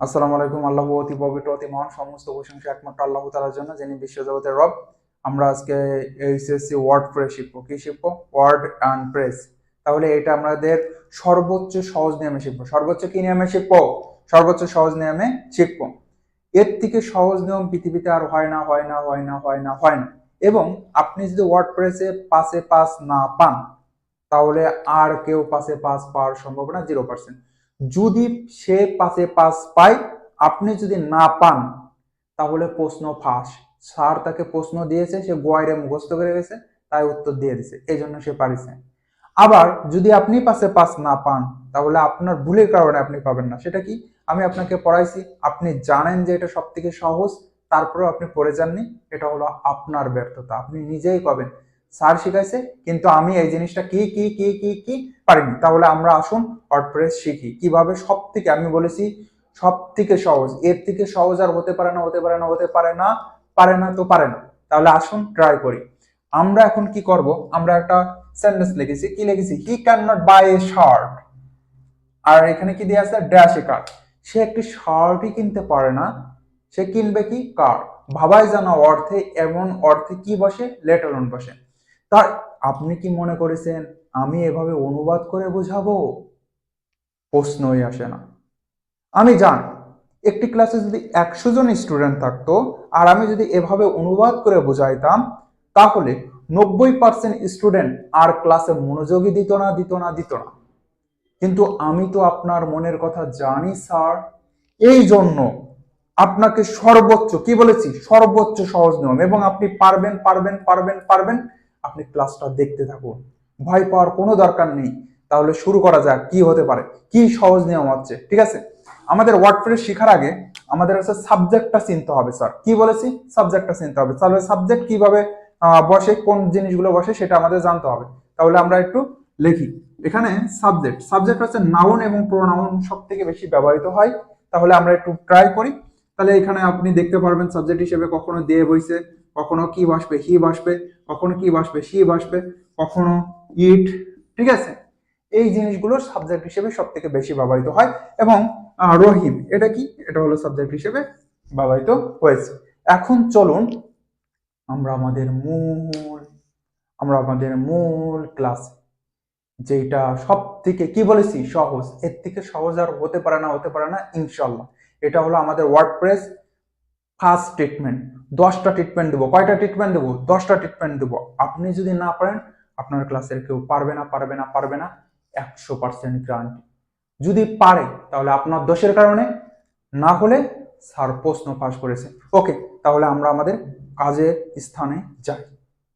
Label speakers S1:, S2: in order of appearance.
S1: আসসালামু আলাইকুম, আল্লাহ অতি পবিত্র, অতি মহান, সমস্ত প্রশংসা একমাত্র আল্লাহ তালার জন্য, যিনি বিশ্বজগতের রব। আমরা আজকে এইচএসসি ওয়ার্ড প্রেস শিখব। কি শিখব? Word and press. তাহলে এটা আমাদের সর্বোচ্চ সহজ নিয়মে শিখব। সর্বোচ্চ কি নিয়মে শিখব? সর্বোচ্চ সহজ নিয়মে শিখব। এর থেকে সহজ নিয়ম পৃথিবীতে আর হয় না হয় না হয় না হয় না হয় না। এবং আপনি যদি ওয়ার্ড প্রেসে পাশে পাস না পান, তাহলে আর কেউ পাশে পাস পাওয়ার সম্ভাবনা জিরো পার্সেন্ট যদি সে পাশে পাস পায়, আপনি যদি না পান, তাহলে প্রশ্ন ফাঁস। স্যার তাকে প্রশ্ন দিয়েছে, সে গোয়াইরে মুখস্থ করে গেছে, তাই উত্তর দিয়ে দিছে। এই জন্য সে পারিছে। আবার যদি আপনি পাশে পাস না পান, তাহলে আপনার ভুলের কারণে আপনি পাবেন না। সেটা কি? আমি আপনাকে পড়াইছি, আপনি জানেন যে এটা সব থেকে সহজ, তারপরেও আপনি পড়ে যাননি, এটা হলো আপনার ব্যর্থতা। আপনি নিজেই পাবেন। স্যার শিখাইছে, কিন্তু আমি এই জিনিসটা কি কি কি কি কি পারিনি। তাহলে আমরা আসুন ওয়ার্ডপ্রেস শিখি। কীভাবে? সব থেকে আমি বলেছি সব থেকে সহজ। এর থেকে সহজ আর হতে পারে না, হতে পারে না, হতে পারে না পারে না তো পারে না। তাহলে আসুন ট্রাই করি। আমরা এখন কি করব? আমরা একটা সেন্টেন্স লিখেছি। কি লিখেছি? He can not buy a shirt আর এখানে কি দেওয়া আছে? ড্যাশ এ কার সে একটি শার্টই কিনতে পারে না। সে কিনবে কি? কার? ভাবাই জানা অর্থে, এমন অর্থে কি বসে? লেটার অন বসে। তার আপনি কি মনে করেছেন আমি এভাবে অনুবাদ করে বোঝাবো? প্রশ্নই আসে না। আমি জান, একটি ক্লাসে যদি একশো জন স্টুডেন্ট থাকতো আর আমি যদি এভাবে অনুবাদ করে বোঝাইতাম, তাহলে নব্বই পার্সেন্ট স্টুডেন্ট আর ক্লাসে মনোযোগী দিত না দিত না দিত না। কিন্তু আমি তো আপনার মনের কথা জানি, স্যার। এই জন্য আপনাকে সর্বোচ্চ, কি বলেছি? সর্বোচ্চ সহজ নিয়ম এবং আপনি পারবেন পারবেন পারবেন পারবেন আপনি ক্লাসটা দেখতে থাকুন। ভয় পাওয়ার কোনো দরকার নেই। তাহলে শুরু করা যাক, কি হতে পারে? কি সহজ নিয়ম হচ্ছে? ঠিক আছে? আমাদের ওয়ার্ড ওয়ার্ডপ্রেস শেখার আগে আমাদের হচ্ছে সাবজেক্টটা চিনতে হবে স্যার কি বলেছি? সাবজেক্টটা চিনতে হবে। তাহলে সাবজেক্ট কীভাবে বসে, কোন জিনিসগুলো বসে সেটা আমাদের জানতে হবে। তাহলে আমরা একটু লিখি। এখানে সাবজেক্ট সাবজেক্ট হচ্ছে নাউন এবং প্রোনাউন সব থেকে বেশি ব্যবহৃত হয়। তাহলে আমরা একটু ট্রাই করি। তাহলে এখানে আপনি দেখতে পারবেন সাবজেক্ট হিসেবে কখনো দিয়ে বইছে কখনো কি বসবে হি বসবে। কখনো কি বসবে, সি বসবে, কখনো ইট ঠিক আছে? এই জিনিসগুলো সাবজেক্ট হিসেবে সব থেকে বেশি ব্যবহৃত হয় এবং রহিম, এটা কি? এটা হলো সাবজেক্ট হিসেবে ব্যবহৃত হয়েছে। এখন চলুন আমরা আমাদের মূল, আমরা আমাদের মূল ক্লাস যেটা সব থেকে কি বলেছি? সহজ। এর থেকে সহজ আর হতে পারে না, হতে পারে না ইনশাল্লাহ এটা হলো আমাদের ওয়ার্ডপ্রেস ফার্স্ট ট্রিটমেন্ট, দশটা ট্রিটমেন্ট দেবো। কয়টা ট্রিটমেন্ট দেবো? দশটা ট্রিটমেন্ট দেবো। আপনি যদি না পারেন, আপনার ক্লাসের কেউ পারবে না পারবে না পারবে না, একশো পার্সেন্ট গ্যারান্টি যদি পারে, তাহলে আপনার দোষের কারণে, না হলে স্যার প্রশ্ন ফাঁস করেছে। ওকে তাহলে আমরা আমাদের কাজের স্থানে যাই।